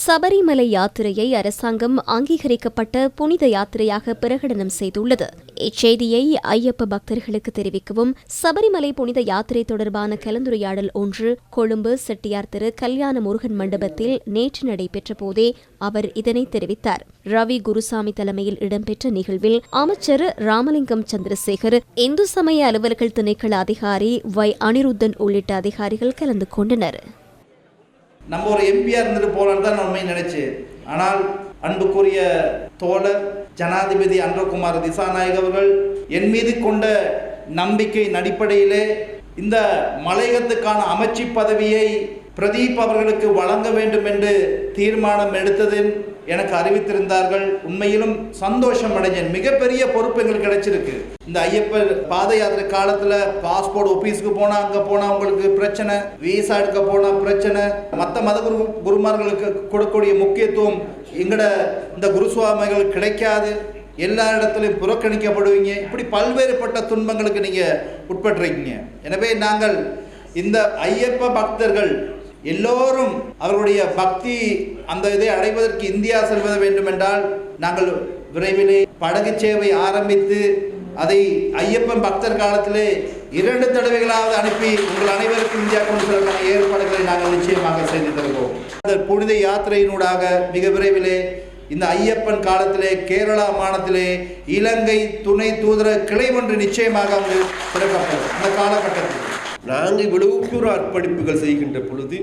சபரிமலை யாத்திரையை அரசாங்கம் அங்கீகரிக்கப்பட்ட புனித யாத்திரையாக பிரகடனம் செய்துள்ளது. இச்செய்தியை ஐயப்ப பக்தர்களுக்கு தெரிவிக்கவும் சபரிமலை புனித யாத்திரை தொடர்பான கலந்துரையாடல் ஒன்று கொழும்பு செட்டியார் திரு கல்யாண முருகன் மண்டபத்தில் நேற்று நடைபெற்ற போதே அவர் இதனை தெரிவித்தார். ரவி குருசாமி தலைமையில் இடம்பெற்ற நிகழ்வில் அமைச்சர் ராமலிங்கம் சந்திரசேகர் இந்து சமய அலுவல்கள் திணைக்கள அதிகாரி வை அனிருத்தன் உள்ளிட்ட அதிகாரிகள் கலந்து கொண்டனர். நம்ம ஒரு எம்பியாக இருந்துட்டு போகலான்னு தான் நான் நினைச்சு ஆனால் அன்புக்குரிய தோழர் ஜனாதிபதி அன்றகுமார் திசாநாயக் அவர்கள் என் மீது கொண்ட நம்பிக்கையின் அடிப்படையிலே இந்த மலையகத்துக்கான அமைச்சு பதவியை பிரதீப் அவர்களுக்கு வழங்க வேண்டும் என்று தீர்மானம் எடுத்ததில் எனக்கு அறிவித்திருந்தார்கள். உண்மையிலும் சந்தோஷம் அடைஞ்சேன். மிகப்பெரிய பொறுப்பு எங்களுக்கு கிடைச்சிருக்கு. இந்த ஐயப்ப பாத யாத்திரை காலத்துல பாஸ்போர்ட் ஆபீஸ்க்கு போனா அங்க போனா உங்களுக்கு பிரச்சனை. விசா எடுக்க போனா பிரச்சனை. மற்ற மத குரு குருமார்களுக்கு கொடுக்கக்கூடிய முக்கியத்துவம் எங்கட இந்த குருசுவாமிகள் கிடைக்காது. எல்லா இடத்துலையும் புறக்கணிக்கப்படுவீங்க. இப்படி பல்வேறுபட்ட துன்பங்களுக்கு நீங்க உட்பட்டுறீங்க எனவே நாங்கள் இந்த ஐயப்ப பக்தர்கள் எல்லோரும் அவர்களுடைய பக்தி அந்த இதை அடைவதற்கு இந்தியா செல்வது வேண்டுமென்றால் நாங்கள் விரைவிலே படகு சேவை ஆரம்பித்து அதை ஐயப்பன் பக்தர் காலத்திலே இரண்டு தடவைகளாவது அனுப்பி உங்கள் அனைவருக்கும் இந்தியா கொண்டு செல்வதற்கான ஏற்பாடுகளை நாங்கள் நிச்சயமாக செய்து தருவோம். அந்த புனித யாத்திரையினூடாக மிக விரைவிலே இந்த ஐயப்பன் காலத்திலே கேரளா மாநிலத்திலே இலங்கை துணை தூதர கிளை ஒன்று நிச்சயமாக அங்கு திறக்கப்படும். அந்த காலகட்டத்தில். நாங்கள் இவ்வளவு தூர அர்ப்பணிப்புகள் செய்கின்ற பொழுது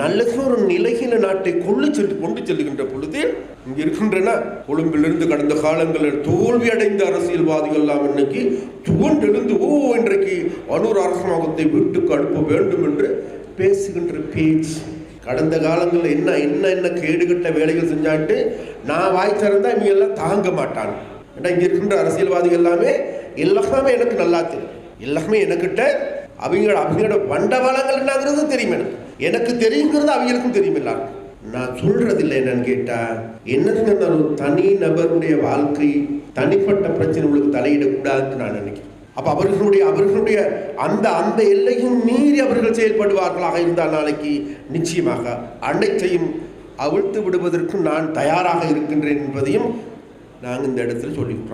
நல்ல ஒரு நிலையில நாட்டை கொண்டு சென்று கொண்டு செல்கின்ற பொழுது இங்கே இருக்கின்றன கொழும்பிலிருந்து கடந்த காலங்களில் தோல்வி அடைந்த அரசியல்வாதிகள் எல்லாம் இன்னைக்கு துவண்டெழுந்து ஓ இன்றைக்கு அனூர் அரசாங்கத்தை வீட்டுக்கு அனுப்ப வேண்டும் என்று பேசுகின்ற பேச்சு. கடந்த காலங்களில் என்ன என்ன என்ன கேடுகட்ட வேலைகள் செஞ்சான்ட்டு நான் வாய் திறந்தா இவங்க எல்லாம் தாங்க மாட்டாங்க. ஏன்னா இங்கே இருக்கின்ற அரசியல்வாதிகள் எல்லாமே எல்லாமே எனக்கு நல்லா தெரியும். எல்லாமே எனக்கிட்ட அவங்களோட அவங்களோட வண்டவாளங்கள் என்னங்கிறது தெரியும் எனக்கு. எனக்கு தெரியுங்கிறது அவங்களுக்கும் தெரியும் நான் சொல்றது இல்லை என்னன்னு கேட்டா என்னதுங்க ஒரு தனி நபருடைய வாழ்க்கை தனிப்பட்ட பிரச்சனைகளுக்கு தலையிடக்கூடாதுன்னு நான் நினைக்கிறேன். அப்போ அவர்களுடைய அவர்களுடைய அந்த அந்த எல்லையும் மீறி அவர்கள் செயல்படுவார்களாக இருந்தால் நாளைக்கு நிச்சயமாக அனைத்தையும் அவிழ்த்து விடுவதற்கு நான் தயாராக இருக்கின்றேன் என்பதையும் நாங்கள் இந்த இடத்துல சொல்லிக்கிறோம்